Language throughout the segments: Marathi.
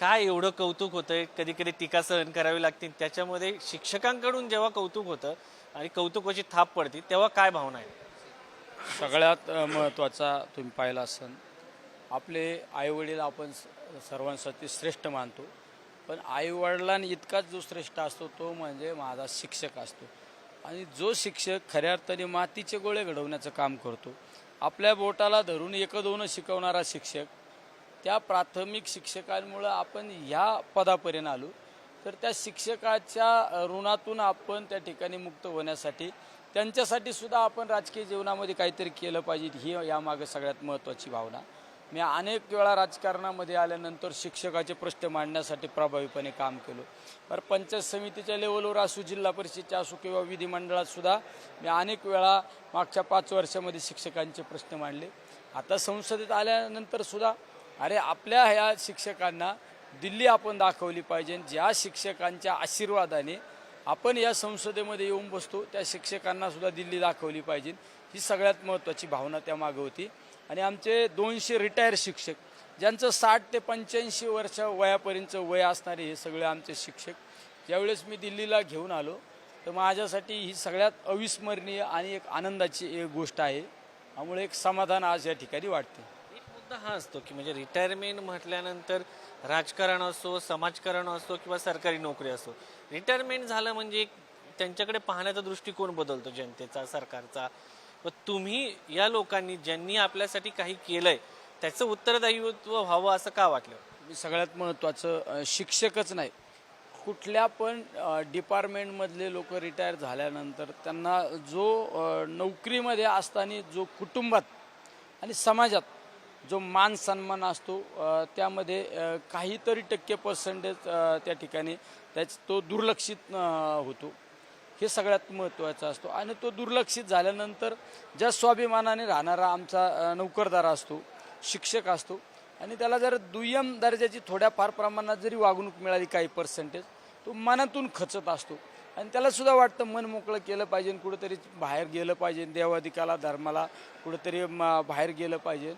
काय एवढं कौतुक होतंय? कधी कधी टीका सहन करावी लागते. त्याच्यामध्ये शिक्षकांकडून जेव्हा कौतुक होतं आणि कौतुकाची थाप पडते तेव्हा काय भावना आहे? सगळ्यात महत्त्वाचा तुम्ही पाहिला असन आपले आईवडील आपण स- सर्वांसाठी श्रेष्ठ मानतो. पण आईवडिलांनी इतकाच जो श्रेष्ठ असतो तो म्हणजे माझा शिक्षक असतो. आणि जो शिक्षक खऱ्या अर्थाने मातीचे गोळे घडवण्याचं काम करतो. आपल्या बोटाला धरून एक दोन शिकवणारा शिक्षक त्या प्राथमिक शिक्षकांमुळं आपण ह्या पदापर्यंत आलो. तर त्या शिक्षकाच्या ऋणातून आपण त्या ठिकाणी मुक्त होण्यासाठी त्यांच्यासाठी सुद्धा आपण राजकीय जीवनामध्ये काहीतरी केलं पाहिजे ही यामागं सगळ्यात महत्त्वाची भावना. मी अनेक वेळा राजकारणामध्ये आल्यानंतर शिक्षकाचे प्रश्न मांडण्यासाठी प्रभावीपणे काम केलो. तर पंचायत समितीच्या लेवलवर असू जिल्हा परिषदच्या असू किंवा विधिमंडळात सुद्धा मी अनेक वेळा मागच्या पाच वर्षामध्ये शिक्षकांचे प्रश्न मांडले. आता संसदेत आल्यानंतर सुद्धा अरे आपल्या ह्या शिक्षकांना दिल्ली आपण दाखवली पाहिजे. ज्या शिक्षकांच्या आशीर्वादाने आपण या संसदेमध्ये येऊन बसतो त्या शिक्षकांना सुद्धा दिल्ली दाखवली पाहिजे. ही सगळ्यात महत्त्वाची भावना त्या मागं होती. आणि आमचे दोनशे रिटायर शिक्षक ज्यांचं साठ ते पंच्याऐंशी वर्ष वयापर्यंतचं वय असणारे हे सगळे आमचे शिक्षक ज्यावेळेस मी दिल्लीला घेऊन आलो तर माझ्यासाठी ही सगळ्यात अविस्मरणीय आणि एक आनंदाची एक गोष्ट आहे. त्यामुळे एक समाधान आज या ठिकाणी वाटते. मुद्दा हा असतो की म्हणजे रिटायरमेंट म्हटल्यानंतर राजकारण असो समाजकारण असो किंवा सरकारी नोकरी असो रिटायरमेंट झालं म्हणजे त्यांच्याकडे पाहण्याचा दृष्टिकोन बदलतो जनतेचा सरकारचा. व तुम्ही या लोकांनी ज्यांनी आपल्यासाठी काही केलंय त्याचं उत्तरदायित्व व्हावं असं का वाटलं? मी सगळ्यात महत्त्वाचं शिक्षकच नाही. कुठल्या पण डिपार्टमेंटमधले लोक रिटायर झाल्यानंतर त्यांना जो नोकरीमध्ये असताना जो कुटुंबात आणि समाजात जो मान सन्मान असतो त्यामध्ये काहीतरी टक्के पर्सेंटेज त्या ठिकाणी त्याच तो दुर्लक्षित होतो. हे सगळ्यात महत्त्वाचं असतो. आणि तो दुर्लक्षित झाल्यानंतर ज्या स्वाभिमानाने राहणारा आमचा नोकरदार असतो शिक्षक असतो आणि त्याला जर दुय्यम दर्जाची थोड्याफार प्रमाणात जरी वागणूक मिळाली काही पर्सेंटेज तो मनातून खचत असतो. आणि त्यालासुद्धा वाटतं मन मोकळं केलं पाहिजे कुठंतरी बाहेर गेलं पाहिजे देवाधिकाला धर्माला कुठंतरी बाहेर गेलं पाहिजे.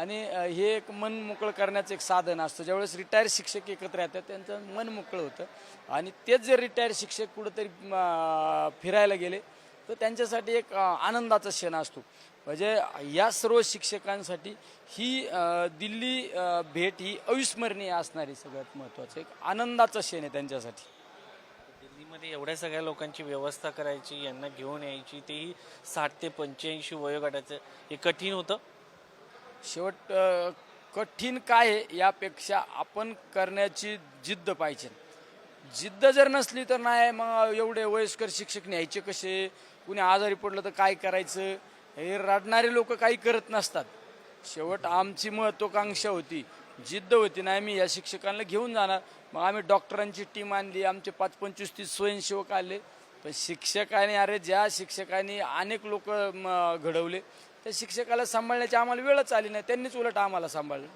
आणि हे एक मन मोकळं करण्याचं एक साधन असतं. ज्यावेळेस रिटायर शिक्षक एकत्र येतात त्यांचं मन मोकळं होतं. आणि तेच जर रिटायर शिक्षक कुठंतरी फिरायला गेले तर त्यांच्यासाठी एक आनंदाचा क्षण असतो. म्हणजे या सर्व शिक्षकांसाठी ही दिल्ली भेट ही अविस्मरणीय असणारी सगळ्यात महत्त्वाचं एक आनंदाचा क्षण आहे त्यांच्यासाठी. दिल्लीमध्ये एवढ्या सगळ्या लोकांची व्यवस्था करायची यांना घेऊन यायची तेही साठ ते पंच्याऐंशी वयोगटाचं हे कठीण होतं. शेवट कठीण काय आहे यापेक्षा आपण करण्याची जिद्द पाहिजे. जिद्द जर नसली तर नाही मग एवढे वयस्कर शिक्षक न्यायचे कसे? कुणी आजारी पडलं तर काय करायचं? हे रडणारे लोक काही करत नसतात. शेवट आमची महत्वाकांक्षा होती. जिद्द होती नाही मी या शिक्षकांना घेऊन जाणार. मग आम्ही डॉक्टरांची टीम आणली आमचे पाच पंचवीस तीस स्वयंसेवक आले. पण शिक्षकाने अरे ज्या शिक्षकांनी अनेक लोक घडवले त्या शिक्षकाला सांभाळण्याची आम्हाला वेळच आली नाही. त्यांनीच उलट आम्हाला सांभाळलं.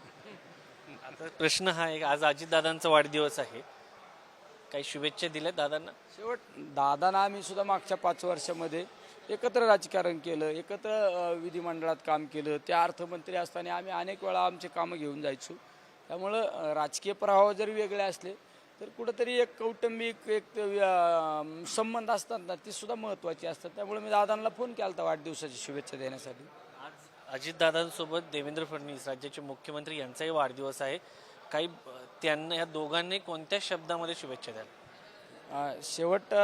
आता प्रश्न हा आहे आज अजितदादांचा वाढदिवस आहे. काही शुभेच्छा दिल्या दादांना? शेवट दादाना आम्ही सुद्धा मागच्या पाच वर्षामध्ये एकत्र राजकारण केलं एकत्र विधिमंडळात काम केलं त्या अर्थमंत्री असताना आम्ही अनेक वेळा आमचे कामं घेऊन जायचो. त्यामुळं राजकीय प्रभाव जरी वेगळे असले तर कुठंतरी एक कौटुंबिक एक संबंध असतात ना ती सुद्धा महत्त्वाची असतात. त्यामुळे मी दादांना फोन केला होता वाढदिवसाची शुभेच्छा देण्यासाठी. आज अजितदादांसोबत देवेंद्र फडणवीस राज्याचे मुख्यमंत्री यांचाही वाढदिवस आहे. काही त्यांना या दोघांनी कोणत्या शब्दामध्ये शुभेच्छा द्याल? अ, शेवट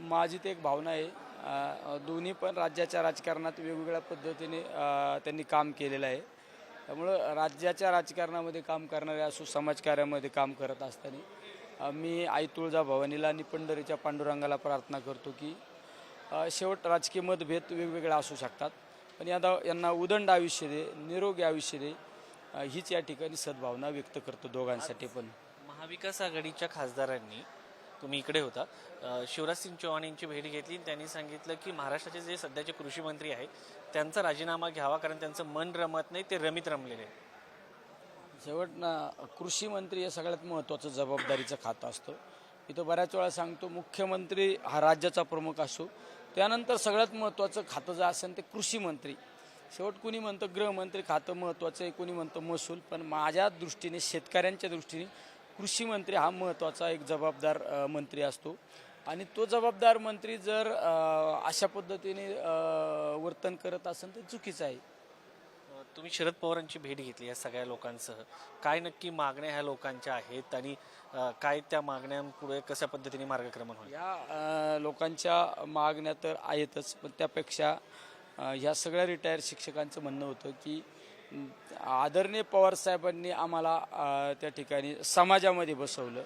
माझी ते एक भावना आहे. दोन्ही पण राज्याच्या राजकारणात वेगवेगळ्या पद्धतीने त्यांनी काम केलेलं आहे. त्यामुळं राज्याच्या राजकारणामध्ये काम करणारे असो समाजकार्यामध्ये काम करत असताना मी आई तुळजाभवानीला आणि पंढरीच्या पांडुरंगाला प्रार्थना करतो की शेवट राजकीय मतभेद वेगवेगळे असू शकतात. पण यादा यांना उदंड आयुष्य दे निरोगी आयुष्य दे हीच या ठिकाणी सद्भावना व्यक्त करतो दोघांसाठी पण. महाविकास आघाडीच्या खासदारांनी तुम्ही इकडे होता शिवराज सिंग चौहान यांची भेट घेतली त्यांनी सांगितलं की महाराष्ट्राचे जे सध्याचे कृषी मंत्री आहेत त्यांचा राजीनामा घ्यावा कारण त्यांचं मन रमत नाही ते रमित रमलेले आहेत. शेवट ना कृषी मंत्री हे सगळ्यात महत्त्वाचं जबाबदारीचं खातं असतं. इथं बऱ्याच वेळा सांगतो मुख्यमंत्री हा राज्याचा प्रमुख असो त्यानंतर सगळ्यात महत्त्वाचं खातं जे असेल ते कृषी मंत्री. शेवट कुणी म्हणतं गृहमंत्री खातं महत्त्वाचं आहे कुणी म्हणतं महसूल पण माझ्या दृष्टीने शेतकऱ्यांच्या दृष्टीने कृषी मंत्री हा महत्त्वाचा एक जबाबदार मंत्री असतो. आणि तो जबाबदार मंत्री जर अशा पद्धतीने वर्तन करत असेल तर चुकीचं आहे. तुम्ही शरद पवारांची भेट घेतली या सगळ्या लोकांसह. काय नक्की मागण्या ह्या लोकांच्या आहेत आणि काय त्या मागण्यांपुढे कशा पद्धतीने मार्गक्रमण होईल? या लोकांच्या मागण्या तर आहेतच पण त्यापेक्षा ह्या सगळ्या रिटायर शिक्षकांचं म्हणणं होतं की आदरणीय पवार साहेबांनी आम्हाला त्या ठिकाणी समाजामध्ये बसवलं.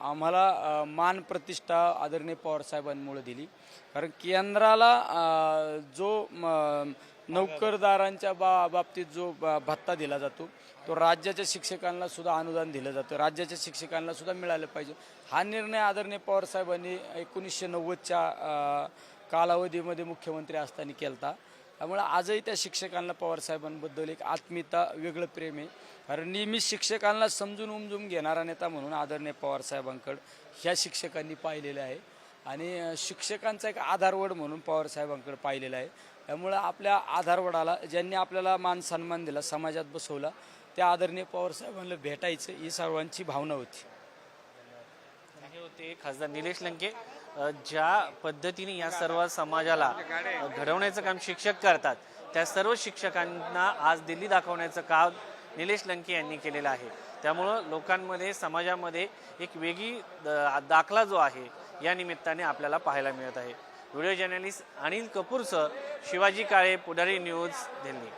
आम्हाला मान प्रतिष्ठा आदरणीय पवारसाहेबांमुळे दिली. कारण केंद्राला जो नोकरदारांच्या बा बाबतीत जो ब- भत्ता दिला जातो तो राज्याच्या शिक्षकांना सुद्धा अनुदान दिलं जातं. राज्याच्या शिक्षकांना सुद्धा मिळालं पाहिजे. हा निर्णय आदरणीय पवार साहेबांनी एकोणीसशे नव्वदच्या कालावधीमध्ये मुख्यमंत्री असताना होता त्यामुळे आजही त्या शिक्षकांना पवारसाहेबांबद्दल एक आत्मीयता वेगळं प्रेम आहे. कारण नेहमी शिक्षकांना समजून उमजून घेणारा नेता म्हणून आदरणीय पवारसाहेबांकडं ह्या शिक्षकांनी पाहिलेलं आहे. आणि शिक्षकांचा एक आधारवड म्हणून पवार साहेबांकडे पाहिलेला आहे. त्यामुळं आपल्या आधारवडाला ज्यांनी आपल्याला मान सन्मान दिला समाजात बसवला त्या आदरणीय पवारसाहेबांना भेटायचं ही सर्वांची भावना होती. हे होते खासदार निलेश लंके. ज्या पद्धतीने या सर्व समाजाला घडवण्याचं काम शिक्षक करतात त्या सर्व शिक्षकांना आज दिल्ली दाखवण्याचं काम निलेश लंके यांनी केलेलं आहे. त्यामुळं लोकांमध्ये समाजामध्ये एक वेगळी द- दाखला जो आहे या निमित्ताने आपल्याला पाहायला मिळत आहे. व्हिडिओ जर्नलिस्ट अनिल कपूरसह शिवाजी काळे पुढारी न्यूज दिल्ली.